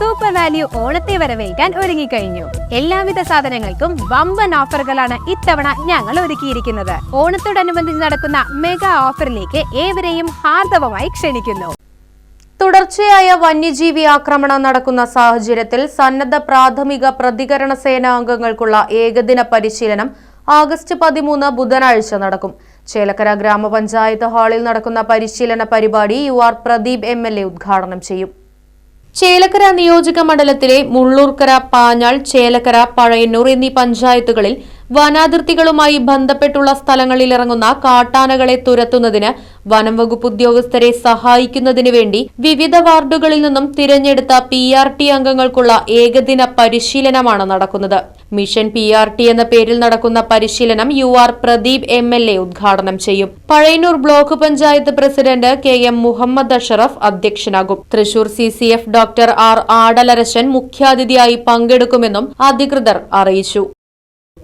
Super value ഓണത്തെ വരവേൽക്കാൻ ഒരുങ്ങിക്കഴിഞ്ഞു. എല്ലാവിധ സാധനങ്ങൾക്കും വമ്പൻ ഓഫറുകളാണ് ഇത്തവണ ഞങ്ങൾ ഒരുക്കിയിരിക്കുന്നത്. ഓണത്തോടനുബന്ധിച്ച് നടക്കുന്ന മെഗാ ഓഫറിലേക്ക് ഏവരെയും ഹാർദവമായി ക്ഷണിക്കുന്നു. തുടർച്ചയായ വന്യജീവി ആക്രമണം നടക്കുന്ന സാഹചര്യത്തിൽ സന്നദ്ധ പ്രാഥമിക പ്രതികരണ സേനാംഗങ്ങൾക്കുള്ള ഏകദിന പരിശീലനം ആഗസ്റ്റ് പതിമൂന്ന് ബുധനാഴ്ച നടക്കും. ചേലക്കര ഗ്രാമപഞ്ചായത്ത് ഹാളിൽ നടക്കുന്ന പരിശീലന പരിപാടി യു ആർ പ്രദീപ് എം ഉദ്ഘാടനം ചെയ്യും. ചേലക്കര നിയോജക മണ്ഡലത്തിലെ മുള്ളൂർക്കര പാഞ്ഞാൾ ചേലക്കര പഴയന്നൂർ എന്നീ പഞ്ചായത്തുകളിൽ വനാതിർത്തികളുമായി ബന്ധപ്പെട്ടുള്ള സ്ഥലങ്ങളിൽ ഇറങ്ങുന്ന കാട്ടാനകളെ തുരത്തുന്നതിന് വനം വകുപ്പ് ഉദ്യോഗസ്ഥരെ സഹായിക്കുന്നതിനു വേണ്ടി വിവിധ വാർഡുകളിൽ നിന്നും തിരഞ്ഞെടുത്ത പി ആർ ടി അംഗങ്ങൾക്കുള്ള ഏകദിന പരിശീലനമാണ് നടക്കുന്നത്. മിഷൻ പി ആർ ടി എന്ന പേരിൽ നടക്കുന്ന പരിശീലനം U R Pradeep M L A ഉദ്ഘാടനം ചെയ്യും. Pazhayannur block panchayat president K M Muhammad Ashraf അധ്യക്ഷനാകും. Thrissur C C F doctor R Adalarasan മുഖ്യാതിഥിയായി പങ്കെടുക്കുമെന്നും അധികൃതർ അറിയിച്ചു.